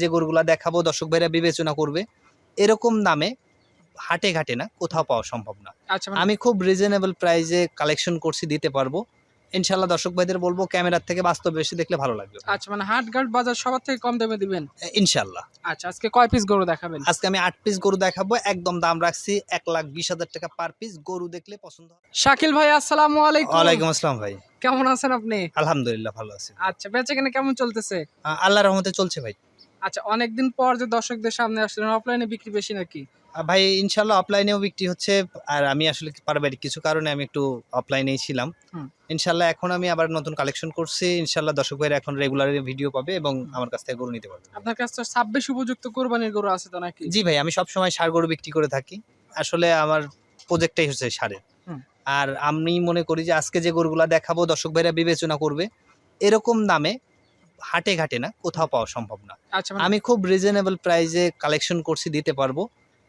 যে গরুগুলা দেখাবো দর্শক ভাইরা বিবেচনা করবে এরকম দামে হাটে ঘাটে না কোথাও পাওয়া সম্ভব না। আচ্ছা মানে আমি খুব রিজনেবল প্রাইসে কালেকশন করছি দিতে পারব। ইনশাল্লাহ দর্শক ভাইদের বলব ক্যামেরার থেকে বাস্তব বেশি দেখলে ভালো লাগবে। আচ্ছা মানে হাট ঘাট বাজার সবার থেকে কম দামে দিবেন? ইনশাল্লাহ আচ্ছা আজকে কয় পিস গরু দেখাবেন? আজকে আমি আট পিস গরু দেখাবো একদম দাম রাখছি এক লাখ বিশ হাজার টাকা পার পিস গরু দেখলে পছন্দ হবে। শাকিল ভাই আসসালামু আলাইকুম। ওয়ালাইকুম আসসালাম ভাই। কেমন আছেন আপনি? আলহামদুলিল্লাহ ভালো আছি। আচ্ছা বেচা কেনা কেমন চলতেছে? আল্লাহর রহমতে চলছে ভাই। আচ্ছা অনেকদিন পর যে দর্শকদের সামনে আসলেন অফলাইনে বিক্রি বেশি নাকি? ভাই ইনশাল্লাহ অফলাইনেও বিক্রি হচ্ছে আর আমি আসলে পারিবারিক কিছু কারণে আমি একটু অফলাইনেই ছিলাম। ইনশাল্লাহ এখন আমি আবার নতুন কালেকশন করছি ইনশাল্লাহ দর্শক ভাইরা এখন রেগুলার ভিডিও পাবে এবং আমার কাছ থেকে গরু নিতে পারবে। আপনার কাছে তো ছাব্বিশ উপযুক্ত কোরবানির গরু আছে তো নাকি? জি ভাই আমি সবসময় সার গরু বিক্রি করে থাকি। আসলে আমার প্রজেক্টটাই হচ্ছে সারের। আর আমি মনে করি যে আজকে যে গরুগুলা দেখাবো দর্শক ভাইরা বিবেচনা করবে এরকম দামে হাটে ঘাটে না কোথাও পাওয়া সম্ভব না। আচ্ছা মানে আমি খুব রিজনেবল প্রাইসে কালেকশন করছি দিতে পারব।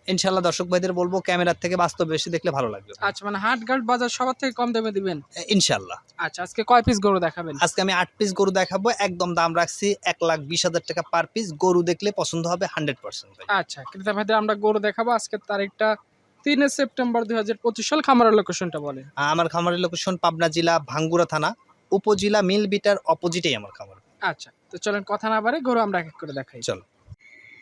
ইনশাল্লাহ দর্শক ভাইদের বলব ক্যামেরার থেকে বাস্তব বেশি দেখলে ভালো লাগবে। আচ্ছা মানে হাট ঘাট বাজার সবার থেকে কম দামে দিবেন? ইনশাল্লাহ আচ্ছা আজকে কয় পিস গরু দেখাবেন? আজকে আমি আট পিস গরু দেখাবো একদম দাম রাখছি এক লাখ বিশ হাজার টাকা পার পিস গরু দেখলে পছন্দ হবে হান্ড্রেড পার্সেন্ট আচ্ছা ক্রেতা ভাইদের আমরা গরু দেখাবো আজকের তারিখটা তিনে সেপ্টেম্বর দুই হাজার পঁচিশ সাল খামারের লোকেশনটা বলেন। আমার খামারের লোকেশন পাবনা জেলা ভাঙ্গুরা থানা উপজেলা মিল বিটার অপোজিটেই আমার খামার। আচ্ছা তো চলেন কথা না বাড়ে গরু আমরা এক এক করে দেখাই। চলো।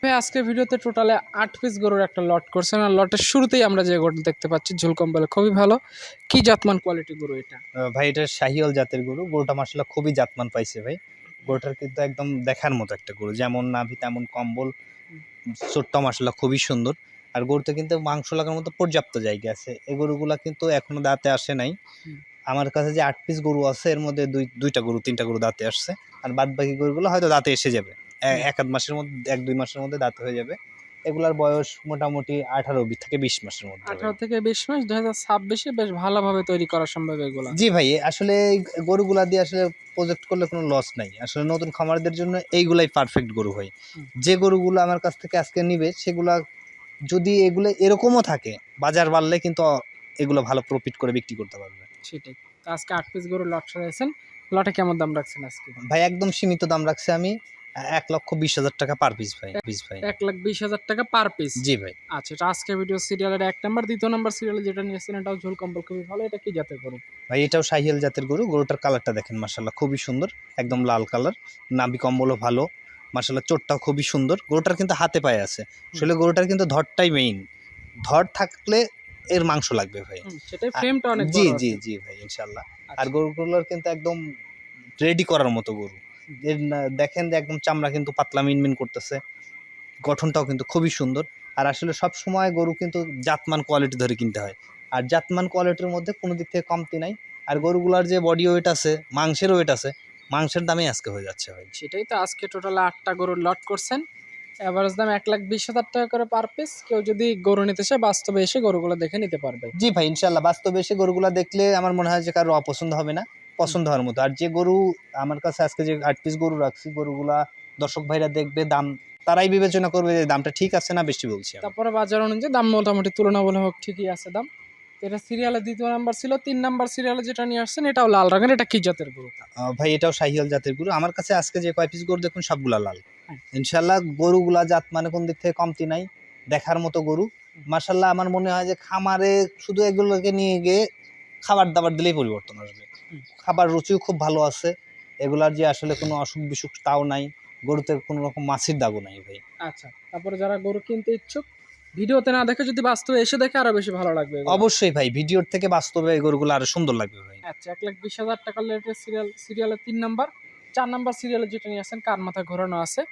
ভাই আজকে ভিডিওতে টোটালে আট পিস গরুর একটা লট করছেন আর লটের শুরুতেই আমরা যে গরু দেখতে পাচ্ছি ঝুল কম্বলে খুবই ভালো। কি জাতমান কোয়ালিটি গরু এটা? ভাই এটা শাহিওল জাতের গরু। গরুটা মাসাল্লাহ খুবই জাতমান পাইছে ভাই। গরুটার কিন্তু একদম দেখার মতো একটা গরু। যেমন নাভি তেমন কম্বল। ছোট্ট মাসাল্লাহ খুবই সুন্দর। আর গরুতে কিন্তু মাংস লাগার মতো পর্যাপ্ত জায়গা আছে। এই গরুগুলা কিন্তু এখনও দাঁতে আসে নাই। আমার কাছে যে আট পিস গরু আছে এর মধ্যে দুই দুইটা গরু তিনটা গরু দাঁতে আসছে। আর বাদ বাকি গরুগুলো হয়তো দাঁতে এসে যাবে। এক আধ মাসের মধ্যে এক দুই মাসের মধ্যে দাঁত হয়ে যাবে। এগুলার বয়স মোটামুটি আঠারো থেকে বিশ মাসের মধ্যে আঠারো থেকে বিশ মাস দুই হাজার ছাব্বিশে বেশ ভালোভাবে তৈরি করা সম্ভব এগুলো। জি ভাই আসলে এই গরুগুলা দিয়ে আসলে প্রজেক্ট করলে কোনো লস নাই। আসলে নতুন খামারদের জন্য এইগুলাই পারফেক্ট গরু হয় যে গরুগুলো আমার কাছ থেকে আজকে নিবে সেগুলা যদি এগুলো এরকমও থাকে বাজার বাড়লে কিন্তু এগুলো ভালো প্রফিট করে বিক্রি করতে পারবে। সেটাই। তো আজকে আট পিস গরু লট সাজাইছেন। লটে কেমন দাম রাখছেন আজকে? ভাই একদম সীমিত দাম রাখছে আমি। এক লক্ষ বিশ হাজার টাকা পার পিস ভাই পিস ভাই। এক লাখ বিশ হাজার টাকা পার পিস জি ভাই। আচ্ছা এটা আজকে ভিডিও সিরিয়ালের এক নাম্বার দ্বিতীয় নাম্বার সিরিয়ালে যেটা নিয়েছেন এটাও ঝোল কম্বল খুবই ভালো। এটা কি জাতের গরু? ভাই এটাও শাহিয়াল জাতের গরু। গরুটার কালারটা দেখেন মার্শাল্লাহ খুবই সুন্দর। একদম লাল কালার নাভি কম্বলও ভালো। মার্শাল্লাহ চোটটাও খুবই সুন্দর। গরুটার কিন্তু হাতে পায়ে আছে। আসলে গরুটার কিন্তু ধরটাই মেইন ধর থাকলে এর মাংস লাগবে ভাই। সেটাই ফ্রেমটা অনেক জি জি জি ভাই ইনশাল্লাহ আর আচ্ছা। গরুগুলোর কিন্তু একদম রেডি করার মতো গরু। দেখেন যে একদম চামড়া কিন্তু পাতলা মিনমিন করতেছে। গঠনটাও কিন্তু খুবই সুন্দর। আর আসলে সব সময় গরু কিন্তু জাতমান কোয়ালিটি ধরে কিনতে হয়। আর জাতমান কোয়ালিটির মধ্যে কোনো দিক থেকে কমতি নাই। আর গরুগুলার যে বডি ওয়েট আছে মাংসের ওয়েট আছে মাংসের দামই আজকে হয়ে যাচ্ছে ভাই। সেটাই তো আজকে টোটাল আটটা গরুর লট করছেন। এভারেজ দাম এক লাখ বিশ হাজার টাকা করে পার পিস কেউ যদি গরু নিতে চায় বাস্তবে এসে গরুগুলো দেখে নিতে পারবে। জি ভাই ইনশাল্লাহ বাস্তবে এসে গরুগুলা দেখলে আমার মনে হয় যে কারও অপছন্দ হবে না পছন্দ হওয়ার মতো। আর যে গরু আমার কাছে আজকে যে আট পিস গরু রাখছি গরুগুলা দর্শক ভাইরা দেখবে দাম তারাই বিবেচনা করবে যে দামটা ঠিক আছে না বেশি বলছি। তারপরে বাজার অনুযায়ী দাম মোটামুটি তুলনামূলক ঠিকই আছে দাম। তো এটা সিরিয়ালের দ্বিতীয় নাম্বার ছিল তিন নাম্বার সিরিয়ালে যেটা নিয়ে আসছেন এটাও লাল রঙের এটা কি জাতের গরু? ভাই এটাও শাহিয়াল জাতের গরু। আমার কাছে আজকে যে কয় পিস গরু দেখুন সবগুলা লাল। হ্যাঁ। ইনশাল্লাহ গরুগুলা জাত মানে কোন দিক থেকে কমতি নাই দেখার মতো গরু। মার্শাল্লাহ আমার মনে হয় যে খামারে শুধু এগুলোকে নিয়ে গিয়ে খাবার দাবার দিলেই পরিবর্তন আসবে। খাবার রুচিও খুব ভালো আছে এগুলার যে আসলে কোনো অসুখ বিসুখ তাও নাই গরুতে কোনো রকম মাছির দাগও নাই ভাই। আচ্ছা তারপরে যারা গরু কিনতে ইচ্ছুক ভিডিওতে না দেখে যদি বাস্তবে এসে দেখে আরও বেশি ভালো লাগবে। অবশ্যই ভাই ভিডিওর থেকে বাস্তবে এই গরুগুলো আরও সুন্দর লাগবে ভাই। আচ্ছা এক লাখ বিশ হাজার টাকার লেটের সিরিয়াল সিরিয়ালের তিন নাম্বার চার নাম্বার সিরিয়ালে যেটা নিয়ে আসছেন কার মাথা ঘোরানো আছে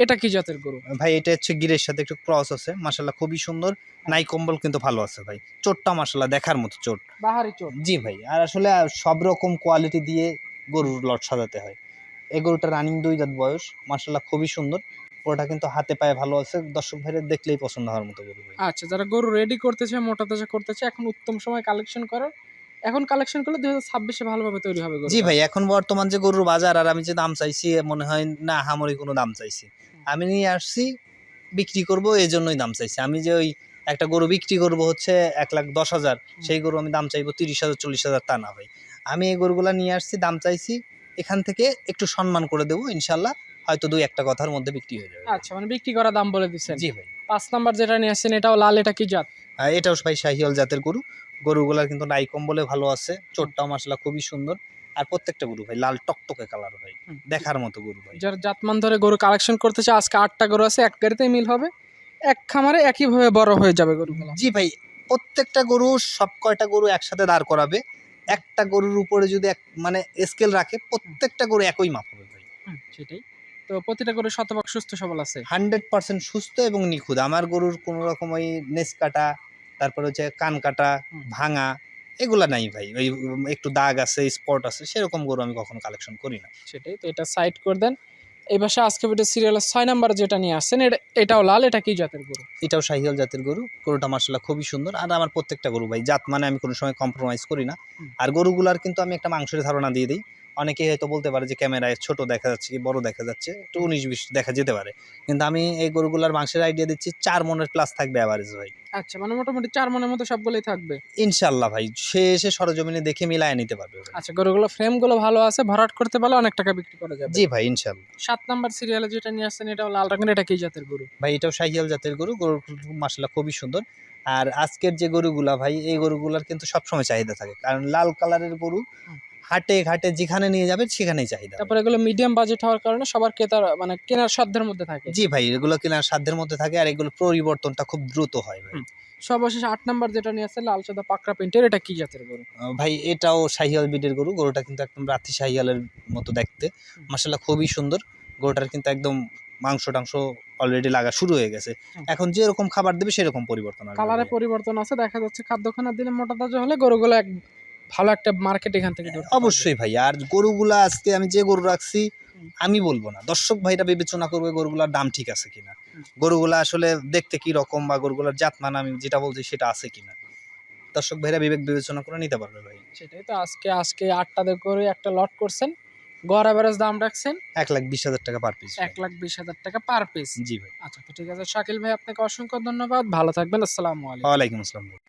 এটা কি জাতের গরু? ভাই এটা হচ্ছে গিরের সাথে একটু ক্রস আছে মাসাল্লাহ খুবই সুন্দর নাই কম্বল কিন্তু ভালো আছে ভাই চোটটা মাসাল্লাহ দেখার মতো চোট। বাহারি চোর জি ভাই আর আসলে সব রকম কোয়ালিটি দিয়ে গরুর লট সাজাতে হয়। এই গরুটা রানিং দুই দাঁত বয়স মাসাল্লাহ খুবই সুন্দর। ওটা কিন্তু হাতে পায়ে ভালো আছে দর্শক ভাইয়ের দেখলেই পছন্দ হওয়ার মতো গরু আচ্ছা যারা গরু রেডি করতেছে মোটা তাজা করতেছে এখন উত্তম সময় কালেকশন করার এখন কালেকশন করলে দুই হাজার ছাব্বিশে ভালোভাবে তৈরি হবে জি ভাই এখন বর্তমান যে গরুর বাজার আর আমি যে দাম চাইছি মনে হয় না হামরি কোনো দাম চাইছি। আমি নিয়ে আসছি বিক্রি করব এই জন্যই দাম চাইছি। আমি যে ওই একটা গরু বিক্রি করব হচ্ছে এক লাখ দশ হাজার সেই গরু আমি দাম চাইব তিরিশ হাজার চল্লিশ হাজার তা না ভাই। আমি এই গরুগুলা নিয়ে আসছি দাম চাইছি এখান থেকে একটু সম্মান করে দেবো ইনশাল্লাহ। হয়তো দুই একটা কথার মধ্যে বিক্রি হয়ে যাবে। আচ্ছা মানে বিক্রি করা দাম বলে দিচ্ছেন। জি ভাই। পাঁচ নাম্বার যেটা নিয়ে আসছেন এটাও লাল এটা কি জাত? আর এটাও ভাই শাহিওয়াল জাতের গরু। গরুগুলার কিন্তু নাই কম্বলে ভালো আছে চোরটাও মাসালা খুবই সুন্দর। আর প্রত্যেকটা গরু ভাই লাল টকটকে কালার ভাই দেখার মতো গরু ভাই। যার জাতমান ধরে গরু কালেকশন করতে চায় আজকে আটটা গরু আছে এক গাড়িতেই মিল হবে। এক খামারে একইভাবে বড় হয়ে যাবে গরুগুলো। জি ভাই প্রত্যেকটা গরু সব কয়টা গরু একসাথে দাঁড় করাবে একটা গরুর উপরে যদি এক মানে স্কেল রাখে প্রত্যেকটা গরু একই মাপ হবে ভাই। সেটাই। তো প্রতিটা গরু শতভাগ সুস্থ সবল আছে। হান্ড্রেড পার্সেন্ট সুস্থ এবং নিখুঁত। আমার গরুর কোনো রকম ওই নেস কাটা তারপরে হচ্ছে কান কাটা ভাঙা এগুলা নাই ভাই। ওই একটু দাগ আছে স্পট আছে সেরকম গরু আমি কখনো কালেকশন করি না। সেটাই তো এটা সাইড করে দেন। এই পাশে আজকে ভিডিও সিরিয়ালের ছয় নাম্বার যেটা নিয়ে আসছেন এটা এটাও লাল এটা কি জাতের গরু? এটাও শাহিয়াল জাতের গরু। গরুটা মার্শাল্লাহ খুবই সুন্দর। আর আমার প্রত্যেকটা গরু ভাই জাত মানে আমি কোনো সময় কম্প্রোমাইজ করি না। আর গরুগুলার কিন্তু আমি একটা মাংসের ধারণা দিয়ে দিই। অনেকেই হয়তো বলতে পারে যে ক্যামেরায় ছোট দেখা যাচ্ছে কি বড় দেখা যাচ্ছে একটু উনিশ বিশ দেখা যেতে পারে। কিন্তু আমি এই গরুগুলার মাংসের আইডিয়া দিচ্ছি চার মনের প্লাস থাকবে অ্যাভারেজ ভাই। আচ্ছা মানে মোটামুটি চার মনের মতো সবগুলোই থাকবে? ইনশাল্লাহ ভাই সে এসে সরজমিনে দেখে মিলায় নিতে পারবে আচ্ছা গরুগুলো ফ্রেমগুলো ভালো আছে ভরাট করতে পারলে অনেক টাকা বিক্রি করা যাবে। জি ভাই ইনশাল্লাহ সাত নাম্বার সিরিয়ালে যেটা নিয়ে আসছেন এটাও লাল রঙের এটা কি জাতের গরু? ভাই এটাও শাহিয়াল জাতের গরু গরু মাসাল্লাহ খুবই সুন্দর। আর আজকের যে গরুগুলা ভাই এই গরুগুলার কিন্তু সবসময় চাহিদা থাকে। কারণ লাল কালারের গরু। হাটে ঘাটে যেখানে নিয়ে যাবে সেখানেই চাহিদা তারপরে এগুলো মিডিয়াম বাজেট হওয়ার কারণে সবার ক্রেতার মানে কেনার সাধ্যের মধ্যে থাকে। জি ভাই এগুলো কেনার সাধ্যের মধ্যে থাকে আর এগুলো পরিবর্তনটা খুব দ্রুত হয় ভাই। সর্বশেষ আট নাম্বার যেটা নিয়ে আসছে লাল সাদা পাকড়া প্রিন্টের এটা কি জাতের গরু? ভাই এটাও শাহিয়াল বিডের গরু গরুটা কিন্তু একদম রাতি শাহিয়ালের মতো দেখতে। মাসাল্লাহ খুবই সুন্দর গরুটার কিন্তু একদম মাংস টাংস অলরেডি লাগা শুরু হয়ে গেছে। এখন যেরকম খাবার দেবে সেরকম পরিবর্তন কালারে পরিবর্তন আছে দেখা যাচ্ছে খাদ্য খানা দিলে মোটা তাজা হলে গরুগুলো এক ভালো একটা মার্কেট এখান থেকে অবশ্যই ভাই আর গরুগুলা আজকে আমি যে গরু রাখছি আমি বলব না। দর্শক ভাইরা বিবেচনা করবে গরুগুলার দাম ঠিক আছে কিনা। গরুগুলা আসলে দেখতে কি রকম বা গরুগুলার জাতমান আমি যেটা বলছি সেটা আছে কিনা। দর্শক ভাইরা বিবেক বিবেচনা করে নিতে পারবে ভাই। সেটাই তো আজকে আজকে আটটা দিয়ে করে একটা লট করছেন। গড় অ্যাভারেজ দাম রাখছেন। এক লাখ বিশ হাজার টাকা পার পিস এক লাখ বিশ হাজার টাকা পার পিস জি ভাই। আচ্ছা তো ঠিক আছে শাকিল ভাই আপনাকে অসংখ্য ধন্যবাদ। ভালো থাকবেন আসসালামু আলাইকুম। ওয়ালাইকুম আসসালাম।